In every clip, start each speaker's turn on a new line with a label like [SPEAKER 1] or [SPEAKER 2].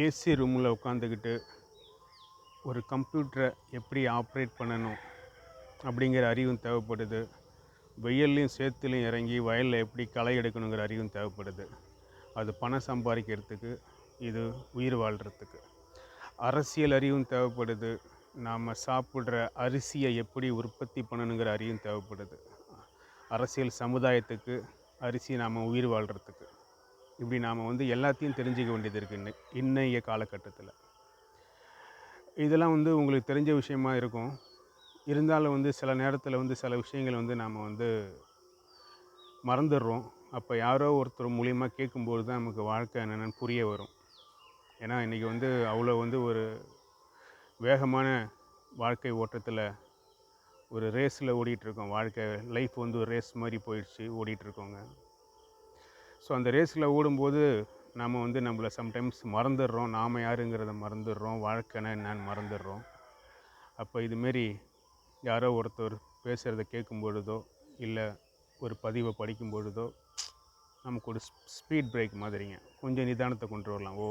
[SPEAKER 1] AC ரூமில் உட்காந்துக்கிட்டு ஒரு கம்ப்யூட்டரை எப்படி ஆப்ரேட் பண்ணணும் அப்படிங்கிற அறிவும் தேவைப்படுது. வெயில்லையும் சேத்துலையும் இறங்கி வயலில் எப்படி களை எடுக்கணுங்கிற அறிவும் தேவைப்படுது. அது பணம் சம்பாதிக்கிறதுக்கு இது உயிர் வாழ்கிறதுக்கு அரசியல் அறிவும் தேவைப்படுது. நாம் சாப்பிட்ற அரிசியை எப்படி உற்பத்தி பண்ணணுங்கிற அறிவும் தேவைப்படுது. அரசியல் சமுதாயத்துக்கு அரிசி நாம் உயிர் வாழ்கிறதுக்கு இப்படி நாம் வந்து எல்லாத்தையும் தெரிஞ்சுக்க வேண்டியது இருக்குது இன்னை இன்னைய காலகட்டத்தில். இதெல்லாம் வந்து உங்களுக்கு தெரிஞ்ச விஷயமா இருக்கும். இருந்தாலும் வந்து சில நேரத்தில் வந்து சில விஷயங்கள் வந்து நாம் வந்து மறந்துடுறோம். அப்போ யாரோ ஒருத்தர் மூலியமாக கேட்கும்போது தான் நமக்கு வாழ்க்கை என்னென்னு புரிய வரும். ஏன்னா இன்றைக்கி வந்து அவ்வளோ வந்து ஒரு வேகமான வாழ்க்கை ஓட்டத்தில் ஒரு ரேஸில் ஓடிட்டுருக்கோம் வாழ்க்கை லைஃப் வந்து ஒரு ரேஸ் மாதிரி போயிடுச்சு ஓடிட்டுருக்கோங்க ஸோ அந்த ரேஸில் ஓடும்போது நாம் வந்து நம்மளை சம்டைம்ஸ் மறந்துடுறோம். நாம் யாருங்கிறத மறந்துடுறோம். வாழ்க்கைனா என்னன்னு மறந்துடுறோம். அப்போ இதுமாரி யாரோ ஒருத்தர் பேசுகிறத கேட்கும் பொழுதோ இல்லை ஒரு பதிவை படிக்கும் பொழுதோ நமக்கு ஒரு ஸ்பீட் பிரேக் மாதிரிங்க. கொஞ்சம் நிதானத்தை கொண்டு வரலாம். ஓ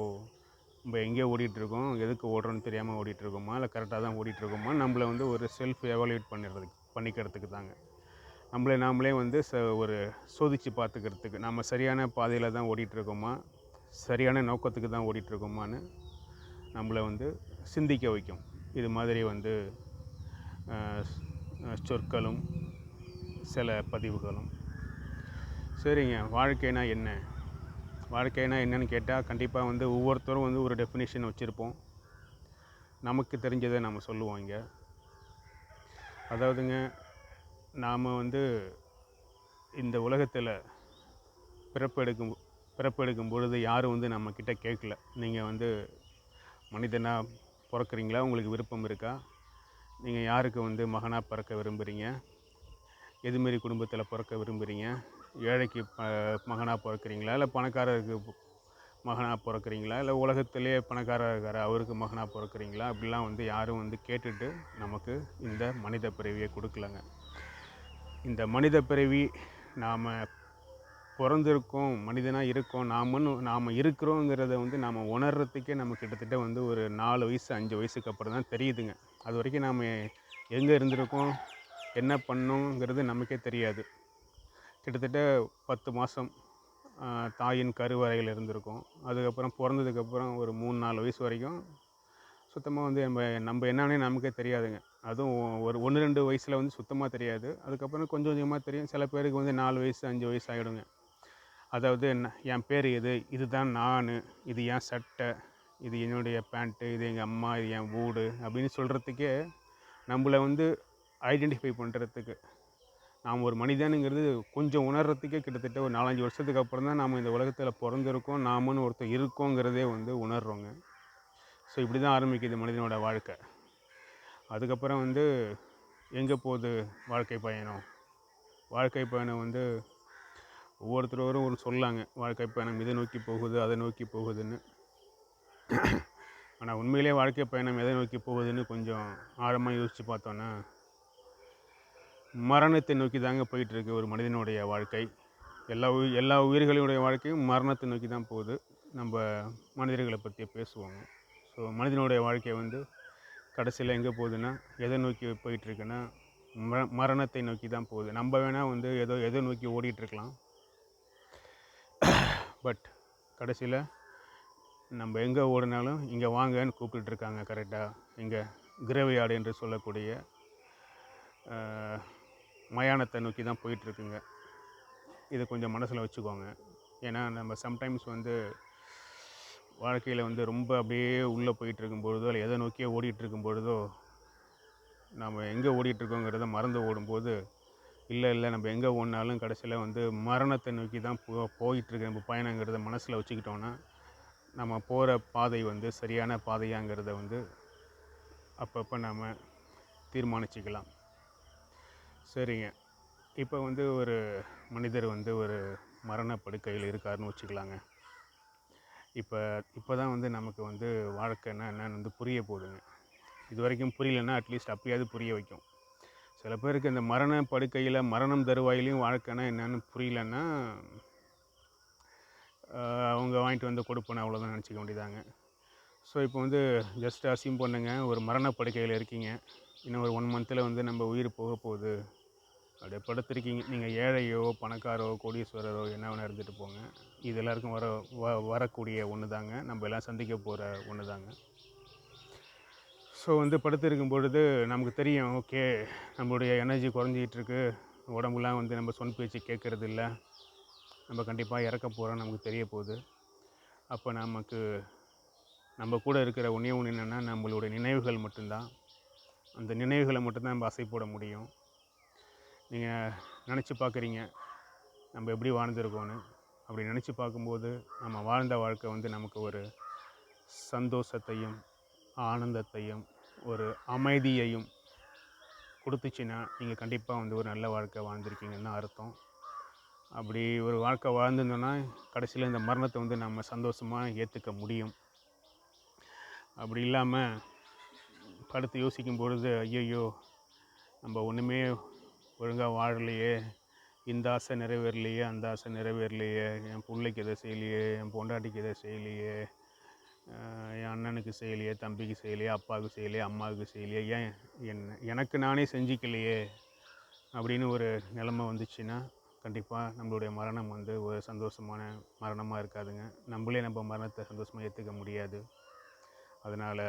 [SPEAKER 1] நம்ம எங்கே ஓடிட்டுருக்கோம்? எதுக்கு ஓடுறோன்னு தெரியாமல் ஓடிட்டுருக்கோமா? இல்லை கரெக்டாக தான் ஓடிட்டுருக்கோமா? நம்மளை வந்து ஒரு செல்ஃப் எவாலுவேட் பண்ணிடுறதுக்கு பண்ணிக்கிறதுக்கு தாங்க. நம்மளை நாமளே வந்து ச ஒரு சோதித்து பார்த்துக்கிறதுக்கு. நம்ம சரியான பாதையில் தான் ஓடிட்டுருக்கோமா? சரியான நோக்கத்துக்கு தான் ஓடிட்டுருக்கோமான்னு நம்மளை வந்து சிந்திக்க வைக்கும். இது மாதிரி வந்து சொற்களும் சில பதிவுகளும். சரிங்க. வாழ்க்கைனா என்ன? வாழ்க்கைனா என்னன்னு கேட்டால் கண்டிப்பாக வந்து ஒவ்வொருத்தரும் வந்து ஒரு டெஃபினேஷன் வச்சுருப்போம். நமக்கு தெரிஞ்சதை நம்ம சொல்லுவோம் இங்கே. அதாவதுங்க நாம் வந்து இந்த உலகத்தில் பிறப்பெடுக்கும் பிறப்பெடுக்கும் பொழுது யாரும் வந்து நம்மக்கிட்ட கேட்கல. நீங்கள் வந்து மனிதனாக பிறக்குறீங்களா? உங்களுக்கு விருப்பம் இருக்கா? நீங்கள் யாருக்கு வந்து மகனாக பிறக்க விரும்புகிறீங்க எதுமாரி குடும்பத்தில் பிறக்க விரும்புகிறீங்க ஏழைக்கு ப மகனாக பிறக்குறீங்களா? இல்லை பணக்காரருக்கு மகனாக பிறக்குறீங்களா? இல்லை உலகத்திலே பணக்காரர் இருக்கார் அவருக்கு மகனாக பிறக்குறீங்களா? அப்படிலாம் வந்து யாரும் வந்து கேட்டுட்டு நமக்கு இந்த மனித பிறவியை கொடுக்கலங்க. இந்த மனித பிறவி நாம் பிறந்திருக்கோம் மனிதனாக இருக்கோம் நாமன்னு நாம் இருக்கிறோங்கிறத வந்து நாம் உணர்கிறதுக்கே நம்ம கிட்டத்தட்ட வந்து ஒரு நாலு வயசு அஞ்சு வயசுக்கு அப்புறம் தான் தெரியுதுங்க. அது வரைக்கும் நாம் எங்கே இருந்திருக்கோம் என்ன பண்ணோங்கிறது நமக்கே தெரியாது. கிட்டத்தட்ட பத்து மாதம் தாயின் கருவறையில் இருந்திருக்கோம். அதுக்கப்புறம் பிறந்ததுக்கப்புறம் ஒரு மூணு நாலு வயசு வரைக்கும் சுத்தமாக வந்து நம்ம நம்ம என்னன்னே நமக்கே தெரியாதுங்க. அதுவும் ஒரு ஒன்று ரெண்டு வயசில் வந்து சுத்தமாக தெரியாது. அதுக்கப்புறம் கொஞ்சம் கொஞ்சமாக தெரியும். சில பேருக்கு வந்து நாலு வயசு அஞ்சு வயசு ஆகிடுங்க அதாவது என்ன என் பேர் இது இதுதான் நான் இது என் சட்டை இது என்னுடைய பேண்ட்டு இது எங்கள் அம்மா இது என் வீடு அப்படின்னு சொல்கிறதுக்கே நம்மளை வந்து ஐடென்டிஃபை பண்ணுறதுக்கு நாம் ஒரு மனிதனுங்கிறது கொஞ்சம் உணர்கிறதுக்கே கிட்டத்தட்ட ஒரு நாலஞ்சு வருஷத்துக்கு அப்புறம் தான் நாம் இந்த உலகத்தில் பிறந்திருக்கோம் நாமன்னு ஒருத்தர் இருக்கோங்கிறதே வந்து உணர்றோங்க. ஸோ இப்படி தான் ஆரம்பிக்குது மனிதனோட வாழ்க்கை. அதுக்கப்புறம் வந்து எங்கே போகுது வாழ்க்கை பயணம்? வாழ்க்கை பயணம் வந்து ஒவ்வொருத்தரும் ஒரு சொல்லாங்க. வாழ்க்கை பயணம் இதை நோக்கி போகுது அதை நோக்கி போகுதுன்னு. ஆனால் உண்மையிலே வாழ்க்கை பயணம் எதை நோக்கி போகுதுன்னு கொஞ்சம் ஆழமாக யோசித்து பார்த்தோன்னா மரணத்தை நோக்கி தாங்க போயிட்டுருக்கு ஒரு மனிதனுடைய வாழ்க்கை. எல்லா உயிர் எல்லா உயிர்களுடைய வாழ்க்கையும் மரணத்தை நோக்கி தான் போகுது. நம்ம மனிதர்களை பற்றி பேசுவோங்க. ஸோ மனிதனுடைய வாழ்க்கை வந்து கடைசியில் எங்கே போகுதுன்னா எதை நோக்கி போயிட்டுருக்குன்னா ம மரணத்தை நோக்கி தான் போகுது. நம்ம வேணால் வந்து ஏதோ எதை நோக்கி ஓடிட்டுருக்கலாம். பட் கடைசியில் நம்ம எங்கே ஓடினாலும் இங்கே வாங்கன்னு கூப்பிட்டுருக்காங்க கரெக்டாக இங்கே கிரவையாடு என்று சொல்லக்கூடிய மயானத்தை நோக்கி தான் போயிட்டுருக்குங்க. இதை கொஞ்சம் மனசில் வச்சுக்கோங்க. ஏன்னா நம்ம சம்டைம்ஸ் வந்து வாழ்க்கையில் வந்து ரொம்ப அப்படியே உள்ளே போயிட்டு இருக்கும் பொழுதோ இல்லை எதை நோக்கியே ஓடிட்டு இருக்கும் பொழுதோ நம்ம எங்கே ஓடிட்டுருக்கோங்கிறத மறந்து ஓடும்போது இல்லை இல்லை நம்ம எங்கே ஓடினாலும் கடைசியில் வந்து மரணத்தை நோக்கி தான் போ போயிட்டுருக்கு நம்ம பயணங்கிறத மனசில் வச்சுக்கிட்டோன்னா நம்ம போகிற பாதை வந்து சரியான பாதையாங்கிறத வந்து அப்பப்போ நாம் தீர்மானிச்சுக்கலாம். சரிங்க. இப்போ வந்து ஒரு மனிதர் வந்து ஒரு மரணப்படுக்கையில் இருக்காருன்னு வச்சுக்கலாங்க. இப்போ இப்போ தான் வந்து நமக்கு வந்து வாழ்க்கைன்னா என்னென்னு வந்து புரிய போகுதுங்க. இது வரைக்கும் புரியலன்னா அட்லீஸ்ட் அப்பயாவது புரிய வைக்கும். சில பேருக்கு இந்த மரண படுக்கையில் மரணம் தருவாயிலையும் வாழ்க்கைன்னா என்னென்னு புரியலன்னா அவங்க வாங்கிட்டு வந்து கொடுப்பேன் அவ்வளோதான் நினச்சிக்க வேண்டியதாங்க. ஸோ இப்போ வந்து ஜஸ்ட் அசியம் பண்ணுங்கள் ஒரு மரண படுக்கையில் இருக்கீங்க. இன்னும் ஒரு ஒன் மந்தில் வந்து நம்ம உயிர் போக போகுது. அப்படியே படுத்திருக்கீங்க நீங்கள் ஏழையோ பணக்காரோ கோடீஸ்வரரோ என்ன வேணால் இருந்துட்டு போங்க. இது எல்லாருக்கும் வர வ வரக்கூடிய ஒன்று தாங்க நம்ம எல்லாம் சந்திக்க போகிற ஒன்று தாங்க ஸோ வந்து படுத்திருக்கும் பொழுது நமக்கு தெரியும் ஓகே நம்மளுடைய எனர்ஜி குறைஞ்சிக்கிட்டு உடம்புலாம் வந்து நம்ம சொன் பேச்சு கேட்குறது இல்லை. நம்ம கண்டிப்பாக இறக்க போகிறோம் நமக்கு தெரிய போகுது. அப்போ நமக்கு நம்ம கூட இருக்கிற ஒன்றே ஒன்று என்னென்னா நம்மளுடைய நினைவுகள் மட்டும்தான். அந்த நினைவுகளை மட்டும்தான் நம்ம அசைப்போட போட முடியும். நீங்கள் நினச்சி பார்க்குறீங்க நம்ம எப்படி வாழ்ந்துருக்கோன்னு அப்படி நினச்சி பார்க்கும்போது நம்ம வாழ்ந்த வாழ்க்கை வந்து நமக்கு ஒரு சந்தோஷத்தையும் ஆனந்தத்தையும் ஒரு அமைதியையும் கொடுத்துச்சின்னா நீங்கள் கண்டிப்பாக வந்து ஒரு நல்ல வாழ்க்கை வாழ்ந்திருக்கீங்கன்னு தான் அர்த்தம். அப்படி ஒரு வாழ்க்கை வாழ்ந்திருந்தோன்னா கடைசியில் இந்த மரணத்தை வந்து நம்ம சந்தோஷமாக ஏற்றுக்க முடியும். அப்படி இல்லாமல் படுத்து யோசிக்கும் பொழுது ஐயையோ நம்ம ஒன்றுமே ஒழுங்காக வாழலையே இந்த ஆசை நிறைவேறலையே அந்த ஆசை நிறைவேறலையே என் பிள்ளைக்கு எதை செய்யலையே என் பொண்டாட்டிக்கு எதை செய்யலையே என் அண்ணனுக்கு செய்யலையே தம்பிக்கு செய்யலையே அப்பாவுக்கு செய்யலையே அம்மாவுக்கு செய்யலையே ஏன் என்ன எனக்கு நானே செஞ்சிக்கலையே அப்படின்னு ஒரு நிலமை வந்துச்சுன்னா கண்டிப்பாக நம்மளுடைய மரணம் வந்து ஒரு சந்தோஷமான மரணமாக இருக்காதுங்க. நம்மளே நம்ம மரணத்தை சந்தோஷமாக ஏற்றுக்க முடியாது. அதனால்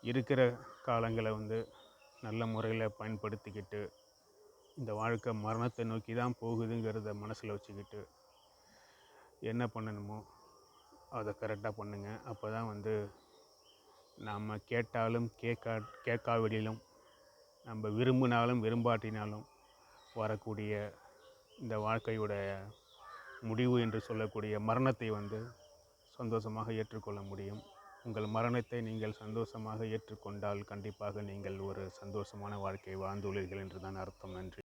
[SPEAKER 1] இருக்கிற காலங்களை வந்து நல்ல முறையில் பயன்படுத்திக்கிட்டு இந்த வாழ்க்கை மரணத்தை நோக்கி தான் போகுதுங்கிறத மனசில் வச்சுக்கிட்டு என்ன பண்ணணுமோ அதை கரெக்டாக பண்ணுங்கள் அப்போ தான் வந்து நாம் கேட்டாலும் கேட்கா கேட்காவிடிலும் நம்ம விரும்பினாலும் விரும்பாட்டினாலும் வரக்கூடிய இந்த வாழ்க்கையுடைய முடிவு என்று சொல்லக்கூடிய மரணத்தை வந்து சந்தோஷமாக ஏற்றுக்கொள்ள முடியும். உங்கள் மரணத்தை நீங்கள் சந்தோஷமாக ஏற்றுக்கொண்டால் கண்டிப்பாக நீங்கள் ஒரு சந்தோஷமான வாழ்க்கையை வாழ்ந்துள்ளீர்கள் என்று தான் அர்த்தம். நன்றி.